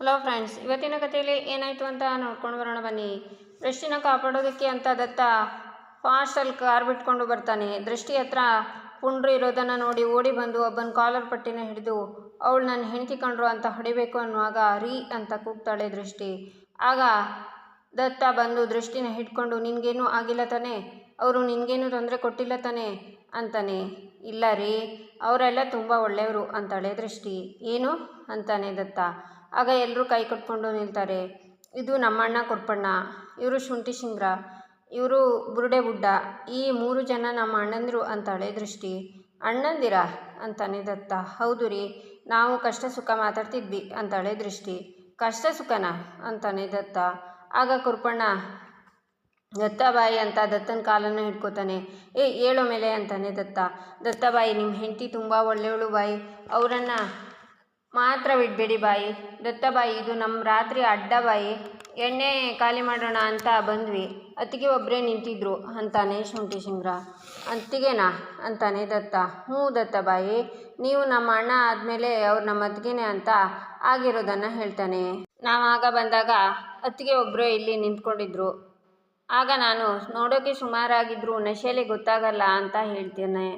Hello friends ಇವತ್ತಿನ ಕಥೆಯಲ್ಲಿ ಏನಾಯಿತು ಅಂತ ನೋಡ್ಕೊಂಡು ಬರೋಣ ಬನ್ನಿ. ದೃಷ್ಟಿನ ಕಾಪಾಡೋದಕ್ಕೆ ಅಂತ ದತ್ತ ಫಾಸ್ಟಲ್ಲಿ ಕಾರ್ ಬಿಟ್ಕೊಂಡು ಬರ್ತಾನೆ. ದೃಷ್ಟಿ ಹತ್ರ ಪುಂಡ್ರು ಇರೋದನ್ನು ನೋಡಿ ಓಡಿ ಬಂದು ಒಬ್ಬನ ಕಾಲರ್ ಪಟ್ಟಿನ ಹಿಡಿದು ಅವಳು ನನ್ನ ಹೆಂಡತಿ ಕಂಡ್ರು ಅಂತ ಹೊಡಿಬೇಕು ಅನ್ನುವಾಗ ರೀ ಅಂತ ಕೂಗ್ತಾಳೆ ದೃಷ್ಟಿ. ಆಗ ದತ್ತ ಬಂದು ದೃಷ್ಟಿನ ಹಿಡ್ಕೊಂಡು, ನಿನಗೇನು ಆಗಿಲ್ಲ ತಾನೇ. ಅವರು ನಿನಗೇನು ತೊಂದರೆ ಕೊಟ್ಟಿಲ್ಲ ತಾನೇ ಅಂತಾನೆ. ಇಲ್ಲ ರೀ, ಅವರೆಲ್ಲ ತುಂಬ ಒಳ್ಳೆಯವರು ಅಂತಾಳೆ ದೃಷ್ಟಿ. ಏನು? ಅಂತಾನೆ ದತ್ತ. ಆಗ ಎಲ್ಲರೂ ಕೈ ಕಟ್ಕೊಂಡು ನಿಲ್ತಾರೆ. ಇದು ನಮ್ಮಣ್ಣ ಕೊಡ್ಪಣ್ಣ ಇವರು ಶುಂಠಿ ಶಿಂಗ್ರ, ಇವರು ಬುರುಡೆ ಬುಡ್ಡ, ಈ ಮೂರು ಜನ ನಮ್ಮ ಅಣ್ಣಂದಿರು ಅಂತಾಳೆ ದೃಷ್ಟಿ. ಅಣ್ಣಂದಿರ? ಅಂತಾನೆ ದತ್ತ. ಹೌದು ರೀ, ನಾವು ಕಷ್ಟ ಸುಖ ಮಾತಾಡ್ತಿದ್ವಿ ಅಂತಾಳೆ ದೃಷ್ಟಿ. ಕಷ್ಟ ಸುಖನಾ? ಅಂತಾನೆ ದತ್ತ. ಆಗ ಕುರ್ಪಣ್ಣ ದತ್ತಬಾಯಿ ಅಂತ ದತ್ತನ ಕಾಲನ್ನು ಹಿಡ್ಕೋತಾನೆ. ಏ ಏಳು ಮೇಲೆ ಅಂತಾನೆ ದತ್ತ. ದತ್ತಬಾಯಿ ನಿಮ್ಮ ಹೆಂಡತಿ ತುಂಬ ಒಳ್ಳೆಯವಳು ಬಾಯಿ. ಅವರನ್ನು ಮಾತ್ರ ಬಿಡಬೇಡಿ ಬಾಯಿ. ದತ್ತಬಾಯಿ ಇದು ನಮ್ಮ ರಾತ್ರಿ ಅಡ್ಡ ಬಾಯಿ. ಎಣ್ಣೆ ಖಾಲಿ ಮಾಡೋಣ ಅಂತ ಬಂದ್ವಿ. ಅತ್ತಿಗೆ ಒಬ್ಬರೇ ನಿಂತಿದ್ರು ಅಂತಾನೆ ಶುಂಠಿ ಶಿಂಗ್ರ ಅತ್ತಿಗೆನಾ ಅಂತಾನೆ ದತ್ತ. ಹ್ಞೂ ದತ್ತಬಾಯಿ ನೀವು ನಮ್ಮ ಅಣ್ಣ ಆದಮೇಲೆ ಅವ್ರು ನಮ್ಮ ಅತ್ತಿಗೆನೆ ಅಂತ ಆಗಿರೋದನ್ನು ಹೇಳ್ತಾನೆ. ನಾವು ಆಗ ಬಂದಾಗ ಅತ್ತಿಗೆ ಒಬ್ಬರೇ ಇಲ್ಲಿ ನಿಂತ್ಕೊಂಡಿದ್ರು. ಆಗ ನಾನು ನೋಡೋಕ್ಕೆ ಸುಮಾರಾಗಿದ್ದರೂ ನಶೆಯಲ್ಲಿ ಗೊತ್ತಾಗಲ್ಲ ಅಂತ ಹೇಳ್ತೇನೆ.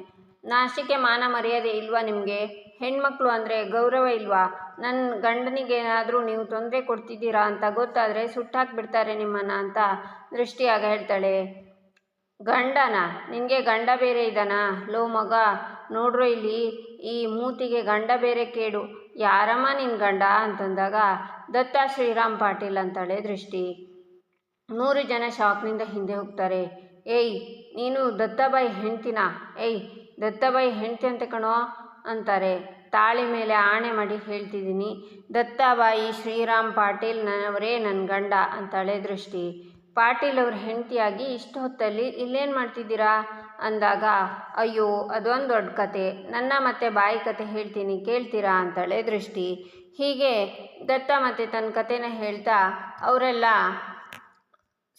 ನಾಶಿಕೆ ಮಾನ ಮರ್ಯಾದೆ ಇಲ್ವಾ ನಿಮಗೆ? ಹೆಣ್ಮಕ್ಳು ಅಂದರೆ ಗೌರವ ಇಲ್ವಾ? ನನ್ನ ಗಂಡನಿಗೇನಾದರೂ ನೀವು ತೊಂದರೆ ಕೊಡ್ತಿದ್ದೀರಾ ಅಂತ ಗೊತ್ತಾದರೆ ಸುಟ್ಟಾಕ್ಬಿಡ್ತಾರೆ ನಿಮ್ಮನ್ನು ಅಂತ ದೃಷ್ಟಿಯಾಗ ಹೇಳ್ತಾಳೆ. ಗಂಡನ? ನಿನಗೆ ಗಂಡ ಬೇರೆ ಇದ್ದಾನಾ ಲೋ ಮಗ, ನೋಡ್ರೋ ಇಲ್ಲಿ, ಈ ಮೂತಿಗೆ ಗಂಡ ಬೇರೆ ಕೇಡು. ಯಾರಮ್ಮ ನಿನ್ನ ಗಂಡ? ಅಂತಂದಾಗ, ದತ್ತ ಶ್ರೀರಾಮ್ ಪಾಟೀಲ್ ಅಂತಾಳೆ ದೃಷ್ಟಿ. ನೂರು ಜನ ಶಾಕ್ನಿಂದ ಹಿಂದೆ ಹೋಗ್ತಾರೆ. ಏಯ್, ನೀನು ದತ್ತಬಾಯಿ ಹೆಂಡ್ತಿನ? ಏಯ್, ದತ್ತಬಾಯಿ ಹೆಂಡ್ತಿ ಅಂತ ಕಣೋ. ಅಂತಾರೆ. ತಾಳಿ ಮೇಲೆ ಆಣೆ ಮಾಡಿ ಹೇಳ್ತಿದ್ದೀನಿ, ದತ್ತಾಬಾಯಿ ಶ್ರೀರಾಮ್ ಪಾಟೀಲ್ ನನ್ನವರೇ ನನ್ನ ಗಂಡ ಅಂತಾಳೆ ದೃಷ್ಟಿ. ಪಾಟೀಲ್ ಅವ್ರ ಹೆಂಡತಿಯಾಗಿ ಇಷ್ಟು ಹೊತ್ತಲ್ಲಿ ಇಲ್ಲೇನು ಮಾಡ್ತಿದ್ದೀರಾ? ಅಂದಾಗ, ಅಯ್ಯೋ, ಅದೊಂದು ದೊಡ್ಡ ಕತೆ. ನನ್ನ ಮತ್ತೆ ಬಾಯಿ ಕತೆ ಹೇಳ್ತೀನಿ, ಕೇಳ್ತೀರಾ? ಅಂತಾಳೆ ದೃಷ್ಟಿ. ಹೀಗೆ ದತ್ತ ಮತ್ತೆ ತನ್ನ ಕತೆನ ಹೇಳ್ತಾ ಅವರೆಲ್ಲ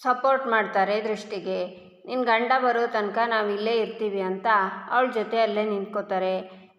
ಸಪೋರ್ಟ್ ಮಾಡ್ತಾರೆ ದೃಷ್ಟಿಗೆ. ನಿನ್ನ ಗಂಡ ಬರೋ ತನಕ ನಾವು ಇಲ್ಲೇ ಇರ್ತೀವಿ ಅಂತ ಅವಳ ಜೊತೆ ಅಲ್ಲೇ ನಿಂತ್ಕೋತಾರೆ.